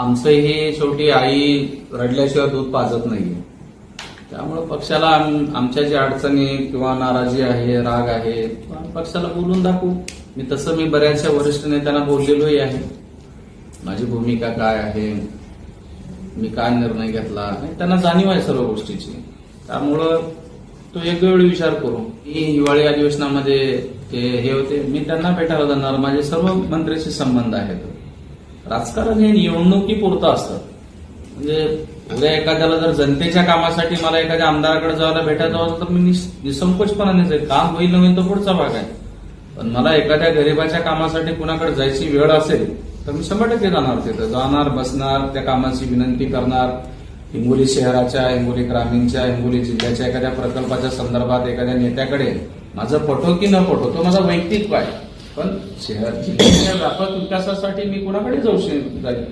आमचं हे शेवटी आई रडल्याशिवाय दूध पाजत नाहीये. त्यामुळे पक्षाला आम- आमच्या ज्या अडचणी किंवा नाराजी आहे राग आहे पक्षाला बोलून दाखवू. मी तसं मी बऱ्याचशा वरिष्ठ नेत्यांना बोललेलोही आहे. माझी भूमिका काय आहे? मी काय निर्णय घेतला? आणि त्यांना जाणीव आहे सर्व गोष्टीची. त्यामुळं तो एक वेळ विचार करू. मी हिवाळी अधिवेशनामध्ये ते हे होते. मी त्यांना भेटायला जाणार. माझे सर्व मंत्र्याशी संबंध आहेत. राजकारण हे निवडणुकीपुरतं असतं. म्हणजे उद्या एखाद्याला जर जनतेच्या कामासाठी मला एखाद्या आमदाराकडे जायला भेटायचं असेल तर मी निसंकोचपणाने जाईल. काम होईल नव्हे तो पुढचा भाग आहे. पण मला एखाद्या गरीबाच्या कामासाठी कुणाकडे जायची वेळ असेल तर मी शंभर टक्के जाणार तिथं. जाणार बसणार त्या कामाची विनंती करणार. हिंगोली शहराच्या हिंगोली ग्रामीणच्या हिंगोली जिल्ह्याच्या एखाद्या प्रकल्पाच्या संदर्भात एखाद्या नेत्याकडे माझं पटो की न पटो तो माझा वैयक्तिक आहे. पण शहर जिल्ह्याच्या व्यापक विकासासाठी मी कुणाकडे जाऊ शक- जाईल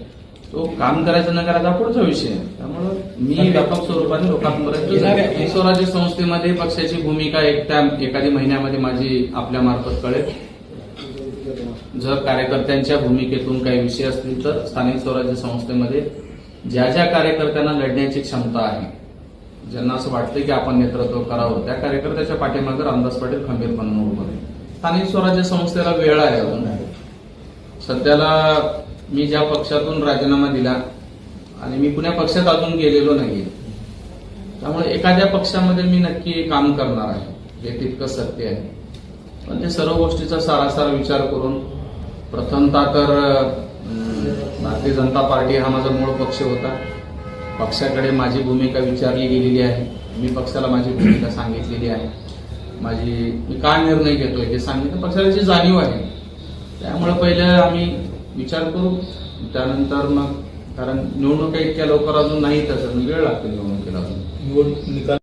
तो काम करायचं न करायचा पुढचा विषय आहे. त्यामुळं मी व्यापक स्वरूपाने लोकांपर्यंत. स्वराज्य संस्थेमध्ये पक्षाची भूमिका एक त्या एखादी महिन्यामध्ये माझी आपल्या मार्फत कळेल जर कार्यकर्त्यांच्या भूमिकेतून काही विषय असतील तर स्थानिक स्वराज्य संस्थेमध्ये ज्या ज्या कार्यकर्त्यांना लढण्याची क्षमता आहे ज्यांना असं वाटतं की आपण नेतृत्व करावं त्या कार्यकर्त्याच्या पाठीमागे रामदास पाटील खंबीरपणे उभं आहे स्थानिक स्वराज्य संस्थेला वेळ आहे अजून. सध्याला मी ज्या पक्षातून राजीनामा दिला आणि मी पुण्या पक्षात अजून गेलेलो नाहीये. त्यामुळे एखाद्या पक्षामध्ये मी नक्की काम करणार आहे. हे तितकं सत्य आहे. पण ते सर्व गोष्टीचा सारासार विचार करून प्रथमता तर भारतीय जनता पार्टी हा माझा मूळ पक्ष होता. पक्षाकडे माझी भूमिका विचारली गेलेली आहे. मी पक्षाला माझी भूमिका सांगितलेली आहे. माझी मी काय निर्णय घेतोय हे सांगितलं. पक्षाला जी जाणीव आहे. त्यामुळे पहिले आम्ही विचार करू. त्यानंतर मग कारण निवडणुका इतक्या लवकर अजून नाही तसं वेळ लागतो निवडणुकीला अजून. निवडणूक निकाल